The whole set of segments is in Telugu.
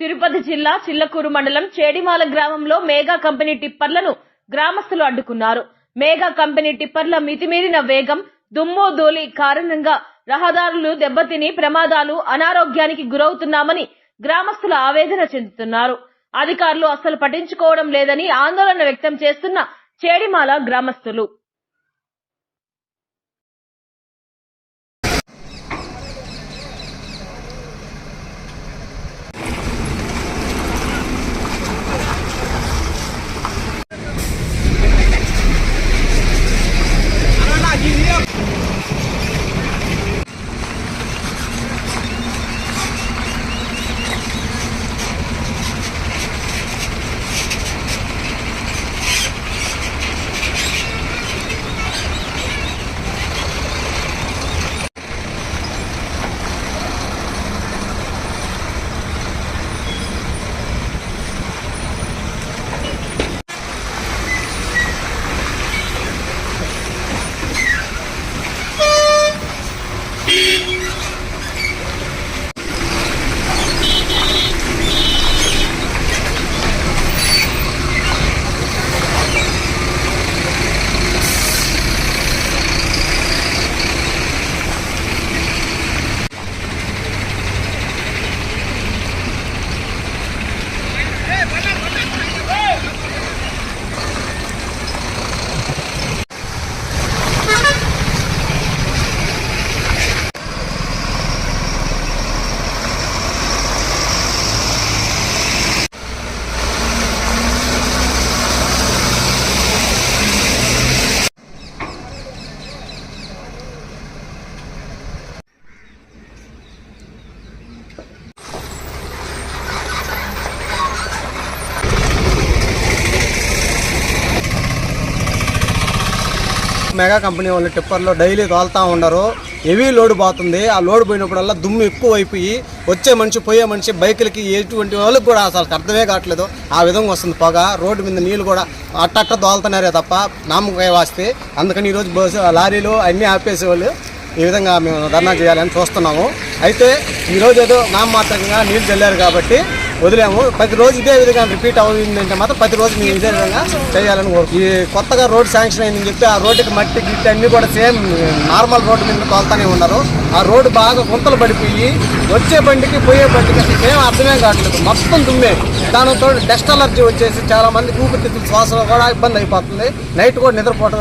తిరుపతి జిల్లా చిల్లకూరు మండలం చేడిమాల గ్రామంలో మేఘా కంపెనీ టిప్పర్లను గ్రామస్తులు అడ్డుకున్నారు. మేఘా కంపెనీ టిప్పర్ల మితిమీరిన వేగం దుమ్ము ధూళి కారణంగా రహదారులు దెబ్బతిని ప్రమాదాలు అనారోగ్యానికి గురవుతున్నామని గ్రామస్తులు ఆవేదన చెందుతున్నారు. అధికారులు అస్సలు పట్టించుకోవడం లేదని ఆందోళన వ్యక్తం చేస్తున్న చేడిమాల గ్రామస్తులు. మెగా కంపెనీ వాళ్ళు టిప్పర్లో డైలీ తోలుతా ఉండరు. హెవీ లోడ్ పోతుంది. ఆ లోడ్ పోయినప్పుడల్లా దుమ్ము ఎక్కువ అయిపోయి వచ్చే మనిషి పోయే మనిషి బైకులకి ఎటువంటి వాళ్ళకి కూడా అసలు అర్థమే కావట్లేదు. ఆ విధంగా వస్తుంది పొగ. రోడ్డు మీద నీళ్ళు కూడా అట్టట్ట దోలుతున్నారే తప్ప నామకాయ వాస్తే. అందుకని ఈరోజు బస్సు లారీలు అన్నీ ఆపేసేవాళ్ళు. ఈ విధంగా మేము ధర్నా చేయాలని చూస్తున్నాము. అయితే ఈరోజు ఏదో నామమాత్రంగా నీళ్ళు చల్లారు కాబట్టి వదిలేము. ప్రతిరోజు ఇదే విధంగా రిపీట్ అవుతుందంటే మాత్రం ప్రతి రోజు మేము ఇదే విధంగా చేయాలని ఈ కొత్తగా రోడ్ శాంక్షన్ అయిందని చెప్పి ఆ రోడ్డుకి మట్టి గిట్టి అన్నీ కూడా సేమ్ నార్మల్ రోడ్డు మీద తోలుతానే ఉన్నారు. ఆ రోడ్డు బాగా గుంతలు పడిపోయి వచ్చే బండికి పోయే బండికి అసలు ఏం అర్థమే కావట్లేదు. మొత్తం దుమ్మే. దానితో డస్ట్ అలర్జీ వచ్చేసి చాలా మంది ఊపిరితిత్తుల శ్వాసలో కూడా ఇబ్బంది అయిపోతుంది. నైట్ కూడా నిద్రపోవటం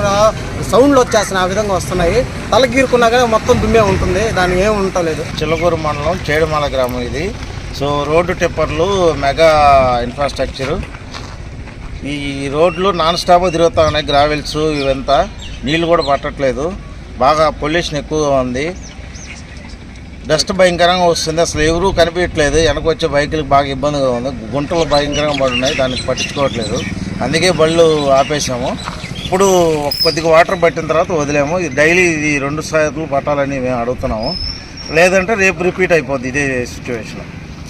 సౌండ్లు వచ్చేస్తున్నాయి. ఆ విధంగా వస్తున్నాయి. తలగీరుకున్నా కానీ మొత్తం దుమ్మే ఉంటుంది. దానికి ఏం ఉండలేదు చిల్లకూరు మండలం చేడుమాల గ్రామం ఇది. సో రోడ్డు టిప్పర్లు మెగా ఇన్ఫ్రాస్ట్రక్చరు. ఈ రోడ్లు నాన్ స్టాప్ తిరుగుతూ ఉన్నాయి గ్రావెల్స్ ఇవంతా. నీళ్ళు కూడా పట్టట్లేదు. బాగా పొల్యూషన్ ఎక్కువగా ఉంది. డస్ట్ భయంకరంగా వస్తుంది. అసలు ఎవరూ కనిపించట్లేదు. వెనక వచ్చే బైకులకు బాగా ఇబ్బందిగా ఉంది. గుంటలు భయంకరంగా పడున్నాయి. దానికి పట్టించుకోవట్లేదు. అందుకే బళ్ళు ఆపేసాము. ఇప్పుడు కొద్దిగా వాటర్ పట్టిన తర్వాత వదిలేము. డైలీ ఇది రెండు సార్లు పట్టాలని మేము అడుగుతున్నాము. లేదంటే రేపు రిపీట్ అయిపోద్ది ఇదే సిచ్యువేషన్